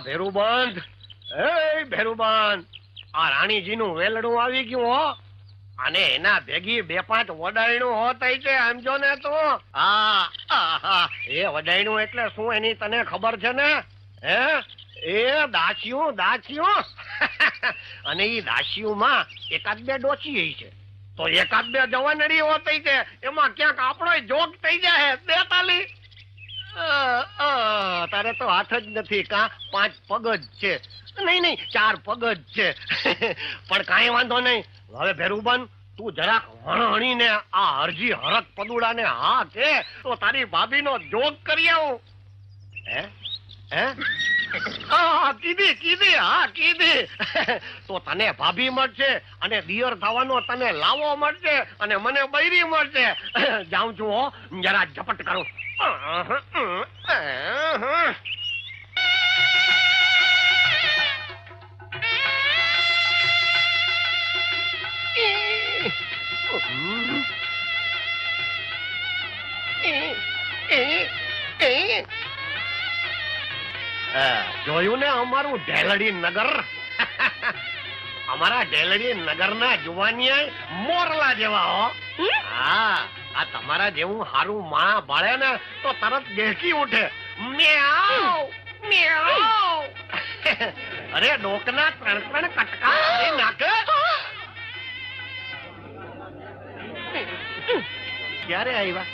ભેરુબંધ. એ ભેરુબંધ આ રાણીજીનું વેલડું આવી ગયું હો. અને એના ભેગી બે પાંચ વડાયણું હોત છે જો ને તો. હા એ વડાયણું એટલે શું એની તને ખબર છે ને? હે? એ દાસિયું દાસિયું અને એ દાસીઓમાં એકાદ બે ડોસી છે. તો એકાદ બે જવાનડી હોત છે. એમાં ક્યાંક આપણો જોગ થઈ જાય બે તાલી અ, અ, તારે તો હાથ જ નથી કા? પાંચ પગ જ છે. નહીં નહીં, ચાર પગ જ છે. પણ કાંઈ વાંધો નહીં. હવે ભેરુબન તું જરાક હણહણીને આ હરજી હરક પદુડાને હા કે, તો તારી ભાભીનો જોગ કરી આવું. હે? હે? તને ભાભી મળશે અને દિયર થવાનો તને લાવો મળશે અને મને બૈરી મળશે. જાઉં છું જરા ઝપટ કરું. જોયું ને અમારું ઢેલડી નગર? અમારા ઢેલડી નગરના જુવાનિયા મોરલા જેવા હો. હા. આ તમારા જેવું હારું માણા ભાળે ને તો તરત બેસી ઉઠે. મ્યાઉ! મ્યાઉ! અરે ડોકના ત્રણ ત્રણ કટકા નાખે. ક્યારે આવ્યા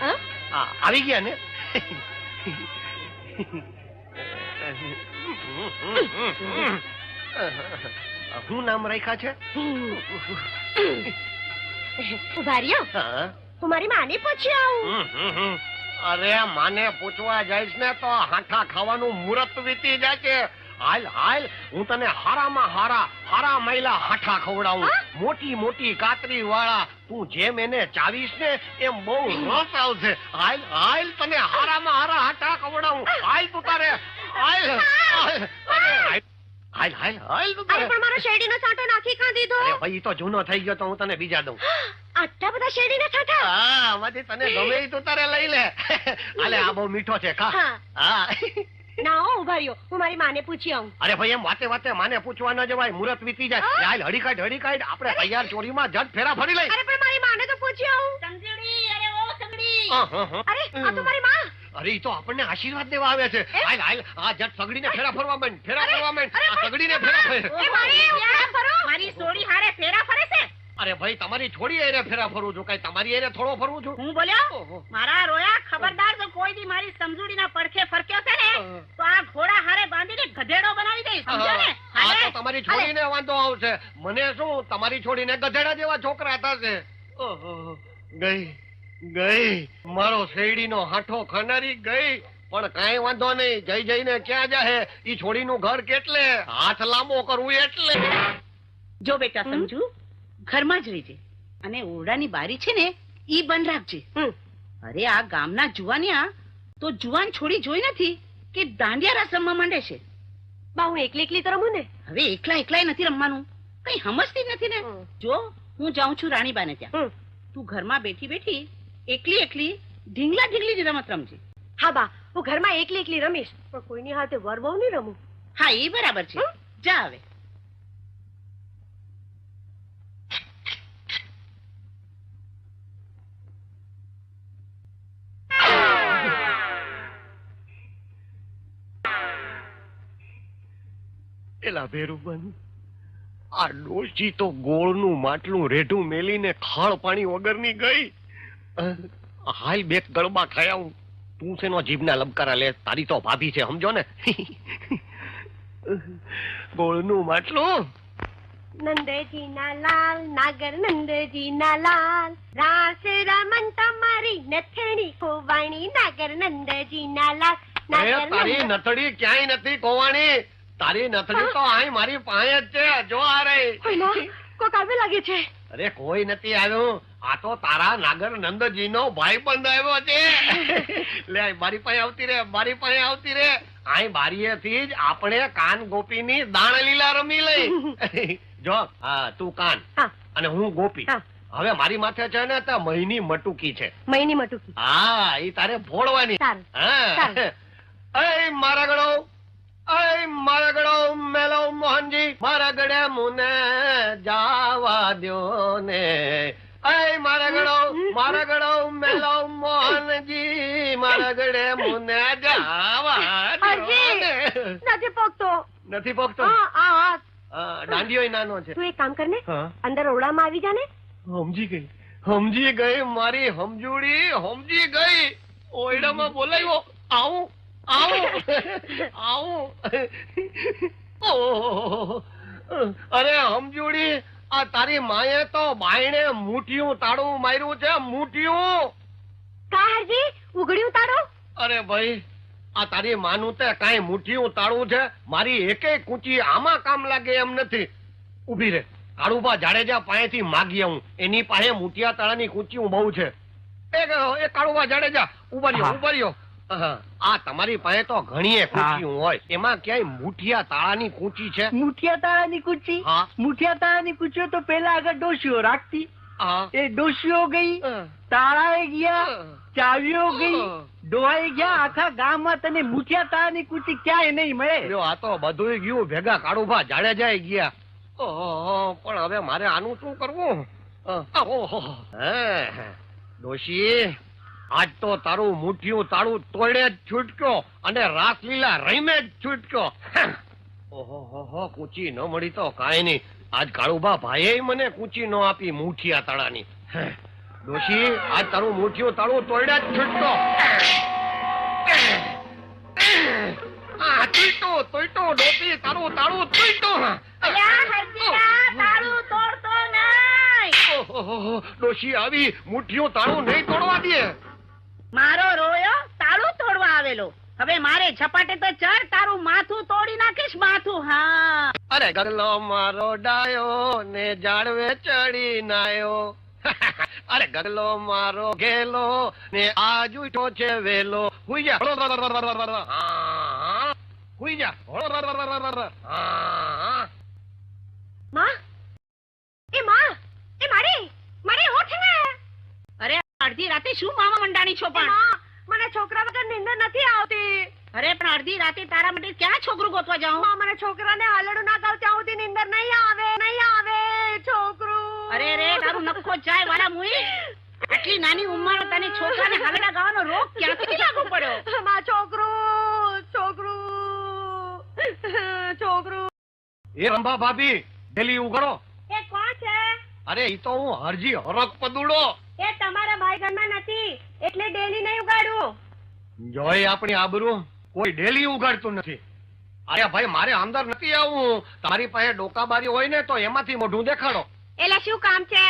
હા? હા આવી ગયા ને? શું નામ રાખ્યા છે? ઊભા રહ્યો? હા મારી માને પૂછી આવું. અરે માને પૂછવા જઈશ ને તો હાંઠા ખાવાનું મુહૂર્ત વીતી છે હાલ હાલ હું તને હારામાં હારા હારા મહિલા હાઠા ખવડાવું. મોટી મોટી કાતરી વાળા તું જેમ એને ચાવીશ ને એમ બહુ રસ આવશે. હાલ હાલ તને હારામાં હારા હાઠા ખવડાવું. હાલ તું તારે હાલ હાલ હાલ હાલ તું તારે. પણ મારો શેરડીનો સાટો નાખી કાં દીધો? એ ભાઈ તો જૂનો થઈ ગયો તો હું તને બીજા દઉં. આટલા બધા શેરડીના સાંઠા હા આમાંથી તને ગમે ઈ તું તારે લઈ લે. અલે આ બહુ મીઠો છે ખા. હા. હા. ના હો ઊભા રહ્યો. હું મારી માને પૂછી આવું. અરે ભાઈ એમ વાતે વાતે માને પૂછવા ન જવાય મુહૂર્ત વીતી જાય. હા? હાલ હડી કાઢ હડી કાઢ આપણે તૈયાર ચોરીમાં જટ ફેરા ફરી લઈ. અરે પણ મારી માને તો પૂછી આવું. સંગડી અરે ઓ સંગડી હા, હા, હા. અરે આ તો મારી માં. અરે ઈ તો આપણને આશીર્વાદ દેવા આવે છે? હાલ હાલ આ જટ સગડીને ફેરા ફરવા માંડ ફેરા અરે, ફરવા માંડ. અરે, આ સગડીને ફેરા ફરે. એ મારી ફેરા ફરો. મારી સોડી હારે ફેરા ફરે છે? અરે ભાઈ તમારી થોડી એને ફેરા ફરું છું. કઈ તમારી એને થોડો ફરું છું? હું બોલ્યો? મારા રોયા ખબરદાર તો કોઈ દી મારી સમજૂડીના પડખે ફરક્યો છે ને તો આ ઘોડા હારે બાંધીને ગધેડો બનાવી દઈશ સમજો ને? હા તો તમારી છોડીને વાંધો આવશે. મને શું તમારી છોડીને ગધેડા જેવા છોકરા થશે ઓહો, ગઈ ગઈ. મારો શેરડીનો હાઠો ખનારી ગઈ. પણ કઈ વાંધો નહીં. જઈ જઈને ક્યાં જાહે? ઈ છોડીનું ઘર કેટલે? હાથ લાંબો કરવું એટલે. જો બેટા? સમજુ ઘરમાં જ રહેજે. અને ઓરડાની બારી છે ને ઈ બંધ રાખજે. અરે આ ગામના જુવાનિયા તો જુવાન છોડી જોઈ નથી કે દાંડિયા રાસ રમવા માંડે છે. બા હું એકલી એકલી તો રમું ને? હવે એકલા એકલાય નથી રમવાનું. કઈ સમજતી જ નથી ને. જો હું જાઉં છું રાણીબાને ત્યાં. તું ઘરમાં બેઠી બેઠી એકલી એકલી ઢીંગલા ઢીંગલી જ રમત રમજે. હા બા હું ઘરમાં એકલી એકલી રમીશ પણ કોઈની હાથે વર બહુ નહીં રમું. હા એ બરાબર છે. જા હવે. એલા ભેરુબાની આ ડોશી તો ગોળનું માટલું રેઢું મેલીને ખાળ પાણી વગરની ગઈ. હાલ બે ગળબા ખાયા હું. તું શેનો જીભના લબકારા લે? તારી તો ભાભી છે સમજો ને? ગોળનું માટલું. નંદજી ના લાલ નાગર નંદજી ના લાલ. રાસ રમન તમારી નથણી કોવાણી નાગર નંદજી ના લાલ તારી નથડી ક્યાંય નથી કોવાણી તારી નથડી તો અહીં મારી પાસે જ છે જો આ રહી. કોક આવે લાગે છે. અરે કોઈ નથી આવ્યું. આ તો તારા નાગર નંદજી નો ભાઈ બંધ આવ્યો છે. લે મારી પાસે આવતી રે મારી પાસે આવતી રે. આય બારીએ થી જ આપણે કાન ગોપીની દાણ લીલા રમી લઈ. જો હા તું કાન. અને હું ગોપી. હવે મારી માથે છે ને ત્યાં મહીની મટુકી છે. મૈની મટુકી. હા એ તારે ભોળવાની. હા. મારા ગણો અય મારા ગળો મેલો મોહનજી મારા ગળે મુને જાવા દ્યો ને. અય મારા ગળો મારા ગળો મેલો મોહનજી મારા ગળે મુને જાવા દ્યો ને. નથી પોગતો નથી પગતો હા આ હાથ. નાનો છે. તું એક કામ કર ને હા. અંદર ઓરડામાં આવી જા ને સમજી ગઈ સમજી ગઈ મારી સમજુડી સમજી ગઈ. ઓયડામાં બોલાવ્યો આવું આવું. આવો. અરે સમજુડી આ તારી માએ તો બાયણે મુઠિયું તાળું માર્યું છે મુઠિયું. કા ઉગડ્યું તાળું? અરે ભાઈ આ તારી માનું તે કાઈ મુઠિયું તાળું છે? મારી એકે કૂંચી આમાં કામ લાગે એમ નથી. ઊભી રે. કાળુભા જાડેજા પાસેથી માગી આવું. એની પાસે મુઠિયા તાળાની કૂંચી બહુ છે. એ કાળુભા જાડેજા ઊભા રહ્યો ઊભા રહ્યો. આ તમારી પાસે તો ઘણી કૂંચીઓ હોય. એમાં ક્યાંય મુઠિયા તાળાની કુચી છે? મુઠિયા તાળાની કુચી? મુઠિયા તાળાની કુચીઓ તો પેલા આગળ ડોશીઓ રાખતી. એ ડોશીઓ ગઈ તાળાએ ગયા ચાવીઓ ગઈ ડોહાઈ ગયા આખા ગામમાં તને મુઠિયા તાળાની કુચી ક્યાંય નહીં મળે. આ તો બધુંય ગયું. ભેગા કાળુભા જાડેજાય ગયા. ઓહો, પણ હવે મારે આનું શું કરવું? ઓહો. હે, ડોશી આજ તો તારું મુઠ્ઠિયું તાળું તોડે જ છૂટક્યો અને રાસલીલા રહીમે જ છૂટક્યો. ઓહો કૂચી ન મળી તો કાંઈ નહીં. આજ કાળુબા ભાઈએ મને કૂચી ન આપી મુઠિયા તાળાની. ડોશી આજ તારું મુઠ્ઠિયું તાળું તોડે જ તારું તાળું તાળું તોડતો ડોશી આવી મુઠ્ઠીઓ તાળું નહીં તોડવા દે. મારો રોયો તાળું તોડવા આવેલો હવે મારે ઝપાટે તો ચડ તારું માથું તોડી નાખીશ માથું હા અરે ગરલો મારો ડાયો ને જાળવે ચડી નાયો અરે ગગલો મારો ઘેલો ને આજ ઉઠો છે વેલો હુઈ જા હા, હુઈ જા હા. માં એ માં એ મારી મારી હોઠ ને અરે શું મામા મંડાણી છો પણ? મને છોકરા વગર નિંદર નથી આવતી. અરે પણ અડધી રાતે તારા માટે ક્યાં છોકરું ગોતવા જાઉં? માં મને છોકરાને હાલડું ના ગાવ ત્યાં સુધી નિંદર નહીં આવે નહીં આવે છોકરું. અરે રે તારું નખો જાય વાળા મુઈ. આટલી નાની ઉંમર તને છોકરાને હાલડા ગાવાનો રોગ ક્યાંથી લાગુ પડ્યો? મા છોકરું છોકરું છોકરું. એ રંભા ભાભી ડેલી ઉઘડો એ કોણ છે? અરે ઈ તો હું હરજી હરક પદુડો એ તમારા ભાઈ ઘરમાં નથી ડેલી નહીં ઉગાડું. જોઈ આપણી આબરૂ કોઈ ડેલી ઉગાડતું નથી. અરે ભાઈ મારે અંદર નથી આવું તમારી પાસે ડોકાબારી હોય ને તો એમાંથી મોઢું દેખાડો. એટલે શું કામ છે?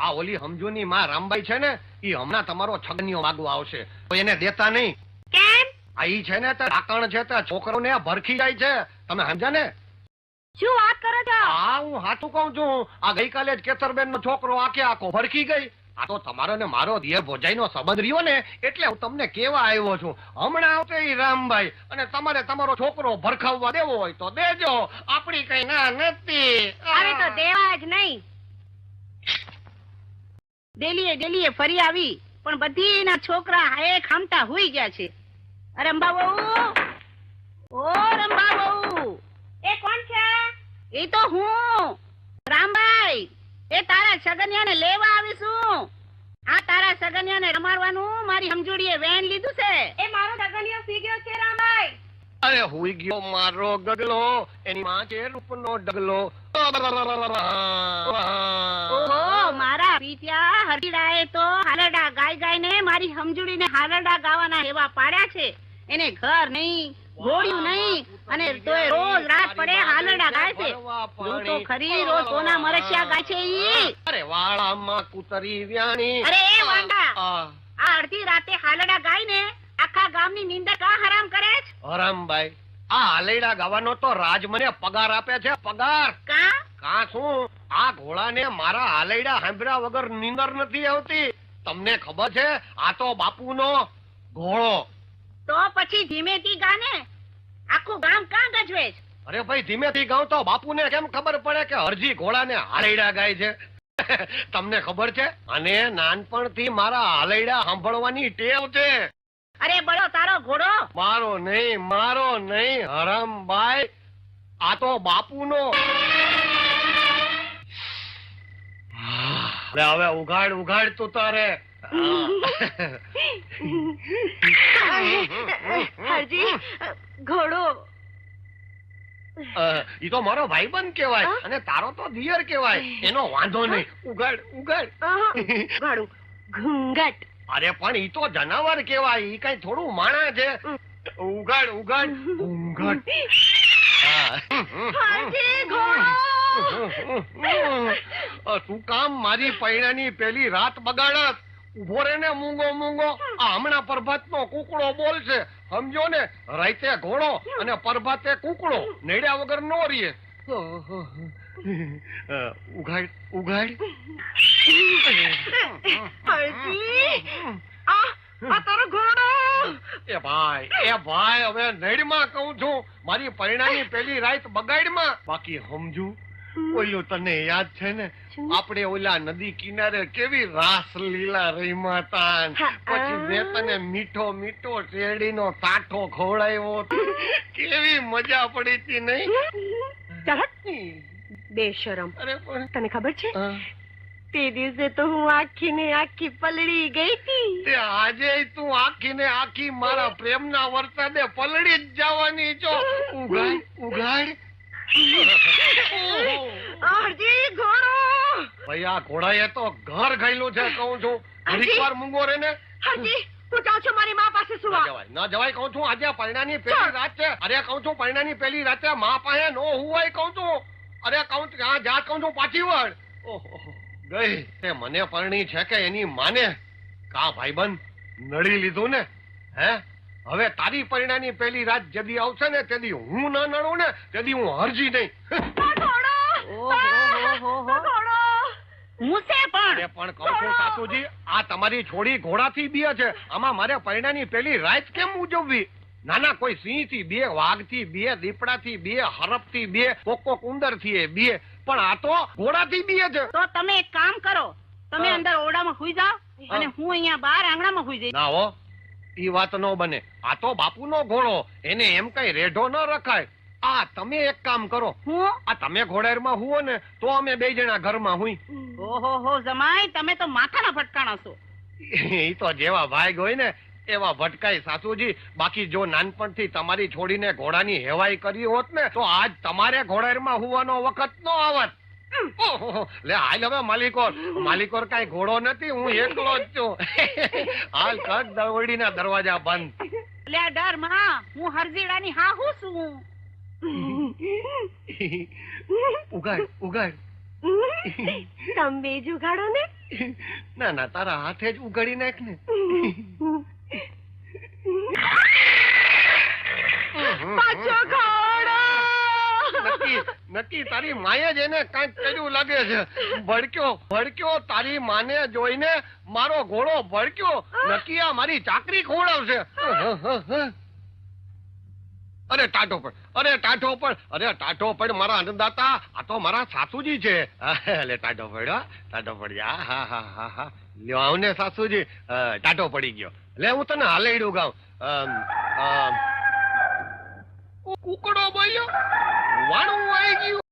આ ઓલી સમજુની માં રામભાઈ છે ને એ હમણાં તમારો છગનીઓ માગવા આવશે. તો એને દેતા નહીં. કેમ? આ ઈ છે ને તે ડાકણ છે તે છોકરોને ભરખી જાય છે. તમે સમજા ને? શું વાત કરો છો? આ હું હાથું કહું છું. આ ગઈકાલે જ કેતરબેન નો છોકરો આખે આખો ભરખી ગઈ. આ તો તમારો ને મારો દિયર ભોજાઈ નો સંબંધ રહ્યો ને એટલે હું તમને કેવા આવ્યો છું? હમણાં આવશે રામભાઈ અને તમારે તમારો છોકરો ભરખાવવા દેવો હોય તો દેજો. આપણી કઈ ના નથી. હવે તો દેવા જ નહીં. ડેલીએ ડેલીએ ફરી આવી પણ બધી ના છોકરા હાય ખામતા હુઈ ગયા છે. અરે અંબા બહુ ઓ રંબા બહુ એ કોણ છે? એ તો હું રામભાઈ! એ તારા સગનિયાને લેવા આવીશું. આ તારા સગનિયાને રમાડવાનું મારી સમજૂડીએ વેન લીધું છે. એ મારો ડગલિયો સી ગયો છે રામભાઈ અરે હુઈ ગયો મારો ગગલો એની માં છે રૂપનો ડગલો. ઓહો મારા પીત્યા હરડીડાએ તો હાલરડા ગાય ગાયને મારી સમજૂડીને હાલરડા ગાવાના એવા પાડ્યા છે. એને ઘર નહીં ગોળ્યું નહીં અને તો રોજ રાત પડે હાલરડા ગાય છે. હું તો ખરી રોજ સોના મરસિયા ગાય છે ઈ. અરે વાળામાં કુતરી વ્યાણી. અરે એ વાંડા આ, અડધી રાતે હાલરડા ગાઈને આખા ગામની નિંદા કા હરામ કરે છે? હરામભાઈ આ હાલેડા ગાવાનો તો રાજ મને પગાર આપે છે પગાર. કા? કા શું? આ ઘોડાને મારા હાલેડા હાંભરા વગર નીંદર નથી આવતી. તમને ખબર છે આ તો બાપુનો ઘોડો. તો પછી ધીમેથી ગાને આખું ગામ કાં ગજવે છે અરે ભાઈ ધીમેથી ગાઉં તો બાપુને કેમ ખબર પડે કે હરજી ઘોડાને હાલેડા ગાય છે? તમને ખબર છે? અને નાનપણથી મારા હાલેડા સાંભળવાની ટેવ છે. અરે બળો તારો ઘોડો? મારો નહીં મારો નહીં હરામભાઈ આ તો બાપુનો. હવે ઉઘાડ ઉઘાડ તું તારે. હરજી ઘોડો. ઈ તો મારો ભાઈબંધ કેવાય અને તારો તો દિયર કેવાય એનો વાંધો નહીં. ઉગાડ ઉગાડ. ઘોડું ઘૂંઘટ. અરે પણ ઈ તો જનાવર કેવાય ઈ કઈ થોડું માણા છે. ઉઘાડ ઉગાડ ઘોડો. અ, તું કામ મારી પૈણાની પેલી રાત બગાડત. ઊભો રે ને મૂંગો મૂંગો. આ હમણાં પ્રભાતનો કુકડો બોલશે સમજો ને? રાઈતે ઘોડો અને પ્રભાતે કુકડો. નડ્યા વગર નો રીએ. ઉઘાડ ઉઘાડ. એ ભાઈ એ ભાઈ હવે નડમાં કહું છું. મારી પરિણામી પેલી રાત બગાડમાં. બાકી સમજુ? ઓલું તને યાદ છે ને? આપણે ઓલા નદી કિનારે કેવી રાસ લીલા રહીમાં હતા પછી મેં તને મીઠો મીઠો શેરડીનો તાઠો ખવડાવ્યો કેવી મજા પડી હતી નહીં? બેશરમ. અરે તને ખબર છે? તે દિવસે તો હું આખી ને આખી પલળી ગઈ હતી. તે આજે તું આખી ને આખી મારા પ્રેમના વરસાદે પલળી જ જવાની છો. ઉઘાડ ઉઘાડ. હરજી ઘોડો ભાઈ આ ઘોડાએ તો ઘર ગયેલું છે કહું છું. ઘડીક વાર મૂંગો રે ને. હરજી હું જાઉં છું મારી મા પાસે સુવા. ન જવાય કહું છું. આજે પરણાની પહેલી રાત છે. અરે કહું છું પરણાની પહેલી રાતે મા પાસે નો હુવાય કહું છું. અરે કહું છું હા જા કહું છું પાછી વળ. ઓહો, ગઈ. તે મને પરણી છે કે એની માને? કા ભાઈબંધ નડી લીધું ને? હે? હવે તારી પરિણાની પહેલી રાત જદી આવશે ને તેદી હું ના નડું ને તેદી હું હરજી નહીં. પણ. કહું છું સાસુજી આ તમારી છોડી ઘોડાથી બીએ છે. આમાં મારે પરિણાની પેલી રાત કેમ ઉજવવી? નાના કોઈ સિંહથી બે વાઘથી બે દીપડા થી બે હરપથી બે કોક ઉંદરથી બે પણ આ તો ઘોડાથી બીએ છે. તો તમે એક કામ કરો. તમે અંદર ઓરડામાં સુઈ જાઓ અને હું. અહીંયા બહાર આંગણામાં સુઈ જઈશ. ના હો. ઈ વાત ન બને. આ તો બાપુનો ઘોડો. એને એમ કઈ રેઢો ન રખાય. આ તમે એક કામ કરો. હું? આ તમે ઘોડેરમાં હુઓ ને તો અમે બે જણા ઘરમાં હુઈ. ઓહો હો જમાઈ તમે તો માથાના ફટકાણા છો. ઈ તો જેવા ભાઈ હોય ને એવા ભટકાય સાસુજી બાકી જો નાનપણથી તમારી છોડીને ઘોડાની હેવાઈ કરી હોત ને તો આજ તમારે ઘોડેરમાં હુવાનો વખત નો આવત. લે હાલ હવે માલિકોર. માલિકોર કઈ ઘોડો નથી હું એકલો જ છું. હાલ કટ દવડી ના દરવાજા બંધ. લે ડરમાં હું હરજીડાની હા હું છું. ઉગાડ ઉગાડ. તમે જ ઉગાડો ને. ના ના તારા હાથે જ ઉગાડી નાખ ને. પાછો નક્કી નક્કી તારી માએ જ એને કાંઈક કર્યું લાગે છે. ભડક્યો ભડક્યો, તારી માને જોઈને મારો ઘોડો ભડક્યો. નક્કી આ મારી ચાકરી ખોવડાવશે અરે, ટાઢો પણ, અરે, ટાઢો પણ, અરે, ટાઢો પણ મારા અન્નદાતા, આ તો મારા સાસુજી છે. એટલે ટાઢો પડ્યો, ટાઢો પડ્યા. હા હા હા હા લ્યો આવને સાસુજી. ટાઢો પડી ગયો. લે, હું તને હાલેડું ગાઉં. કુકડો બોલ્યો વાણું આવી ગયું.